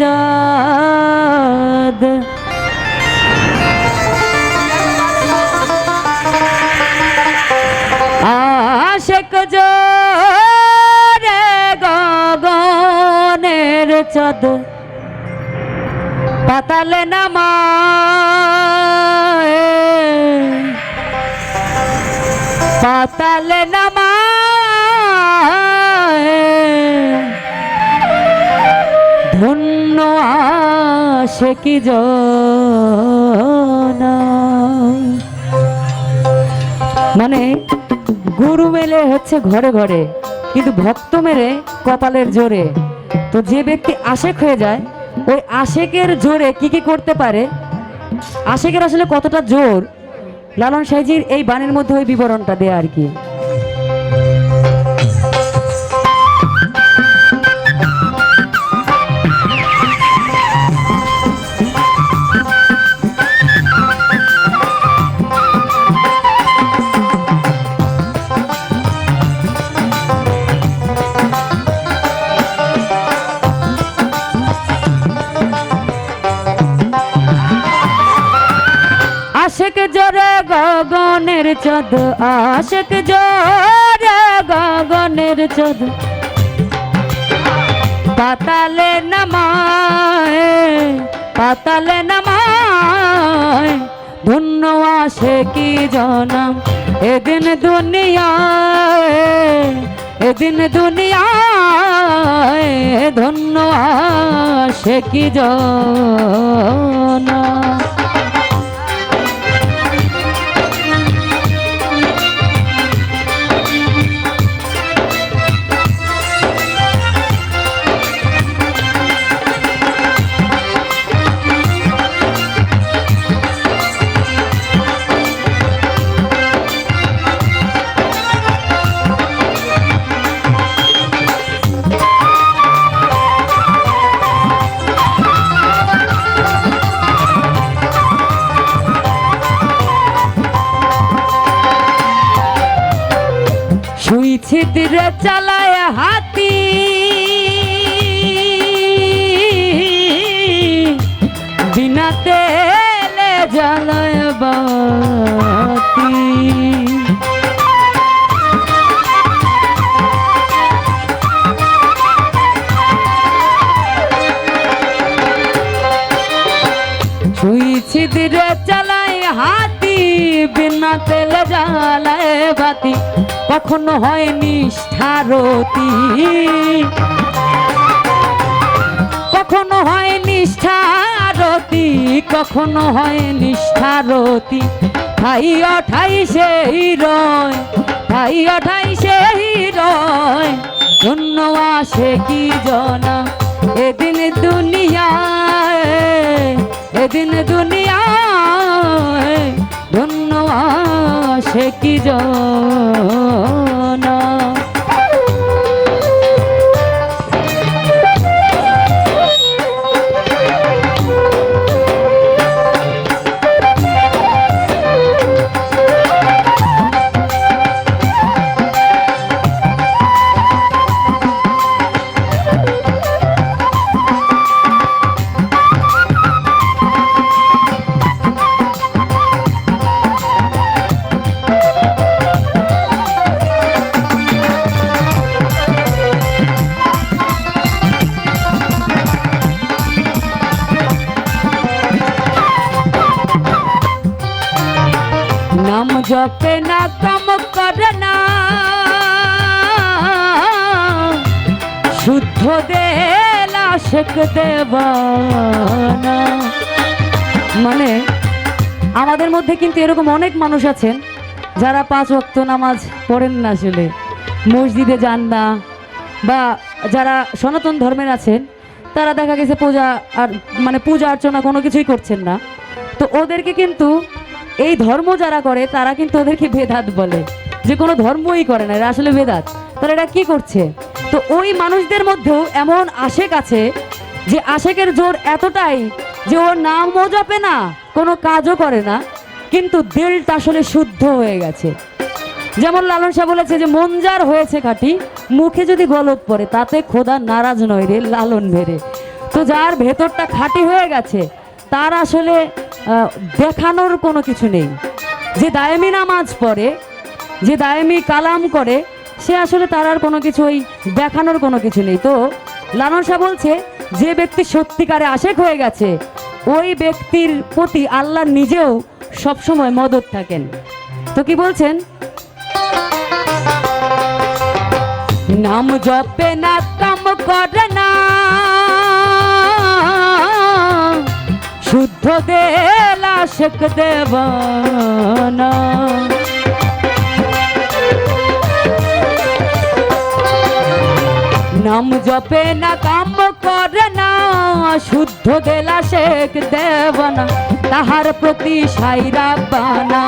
চাঁদ আশেক জোরে গগনের চাঁদ। পাতালে নামায়। পাতালে নামায়। ধন্য আসে কি মানে গুরু মেলে হচ্ছে ঘরে ঘরে, কিন্তু ভক্ত মেরে কপালের জোরে। তো যে ব্যক্তি আশেক হয়ে যায়, ওই আশেকের জোরে কি কি করতে পারে? আশেকের আসলে কতটা জোর? লালন সাইজির এই বাণীর মধ্যে ওই বিবরণটা দেয়া আর কি। আশেক জোরে গগনের চদ আশেক জোরে গগনের চদ পাতালে নামায় পাতালে নামায়, ধন্য আসে কি জনম? এদিন দুনিয়ায় এদিন দুনিয়ায়, ধন্য আসে কি জনম? ছিদ্রে চালায় হাতি। বিনা তেলে জ্বালায় বাতি। সুই ছিদ্রে চালায় হাতি, বিনা তেলে জ্বালায় বাতি। কখনো হয় নিষ্ঠারতি কখনো হয় নিষ্ঠারতি কখনো হয় নিষ্ঠারতি ঠাই অঠাই সেই রয়, ঠাই অঠাই সেই রয়। ধন্য আসে কি জনা, এদিন দুনিয়ায় এদিন দুনিয়ায় আসে কি জনা জপে না কাম করে না শুদ্ধ দেলা শেখ দেবানা। মানে আমাদের মধ্যে কিন্তু এরকম অনেক মানুষ আছেন যারা পাঁচ ওয়াক্ত নামাজ পড়েন না আসলে। মসজিদে যান না বা যারা সনাতন ধর্মের আছেন, তারা দেখা গেছে পূজা আর মানে পূজা অর্চনা কোনো কিছুই করছেন না। তো ওদেরকে কিন্তু এই ধর্ম যারা করে, তারা কিন্তু ওদেরকে ভেদাত বলে। যে কোনো ধর্মই করে না, এরা আসলে ভেদাত তাহলে এটা কি করছে? তো ওই মানুষদের মধ্যেও এমন আশেক আছে যে আশেকের জোর এতটাই যে ওর নামও জপে না, কোনো কাজও করে না, কিন্তু দিলটা আসলে শুদ্ধ হয়ে গেছে। যেমন লালন শাহ বলেছে যে, মন যার হয়েছে খাঁটি, মুখে যদি গলত পড়ে, তাতে খোদা নারাজ নয় রে, লালন ভেরে। তো যার ভেতরটা খাঁটি হয়ে গেছে, তার আসলে দেখানোর কোনো কিছু নেই। যে দায়েমি নামাজ পড়ে, যে দায়েমি কালাম করে, সে আসলে তার আর কোনো কিছু ওই দেখানোর কোনো কিছু নেই। তো লালন শাহ বলছে, যে ব্যক্তি সত্যিকারে আশেক হয়ে গেছে, ওই ব্যক্তির প্রতি আল্লাহ নিজেও সবসময় মদত থাকেন। তো কি বলছেন? নাম জপে না, কাম করে না। শুদ্ধ দেলা শেখ দেবানা। নাম জপে না, কাম করে না, শুদ্ধ দেলা শেখ দেবনা, তাহার প্রতি সাইরা বানা।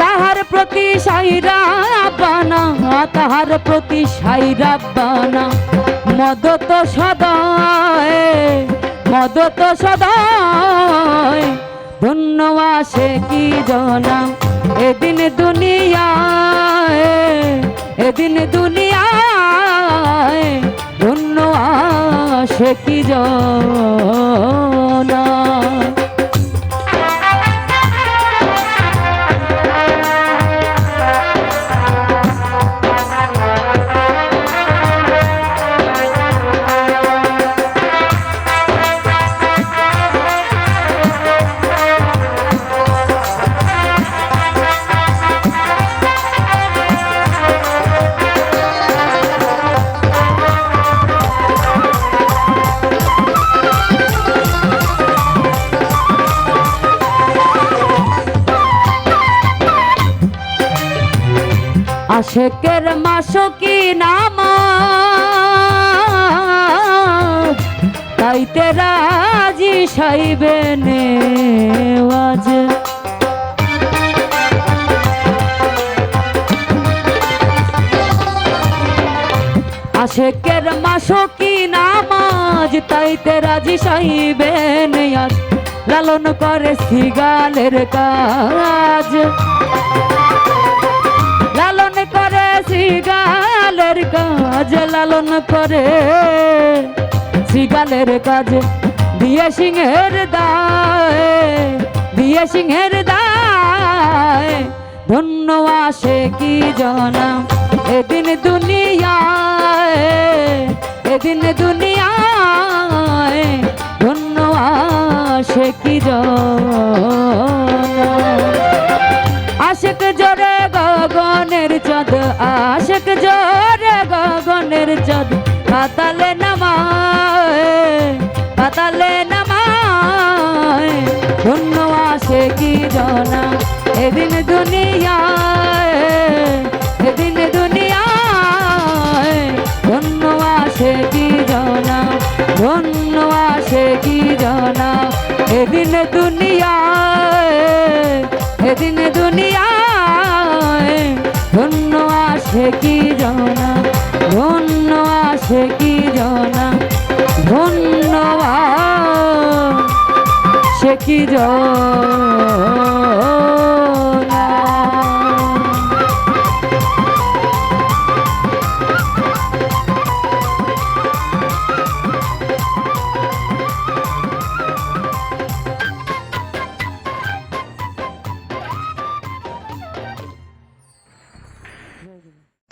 তাহার প্রতি সাইরা তাহার প্রতি সাইরা বানা। মদ তো সদায় মদ তো সদায়। ধন্য আসে কি জনা? এদিন দুনিয়ায় এদিন দুনিয়ায় ধন্য আসে কি জনা? আশেকের মাসকি নাম তাইতে রাজি সাইবে নেওয়াজ আশেকের মাসকি নামাজ, তাইতে রাজি সাইবে লালন করে সিগালের কাজ। সিগালের কাজ লালন করে। সিগালের কাজ দিয়ে সিংহের দায়, দিয়ে সিংহের দায়। ধন্য আসে কি জনা এদিন দুনিয়ায় এদিন দুনিয়ায়। ধন্য আসে কি জনা আশেক জোরে গগনের চাঁদ পাতালে নামায় পাতালে নামায়। ধন্য আসে কি জনা? এদিন দুনিয়ায় কি জনা।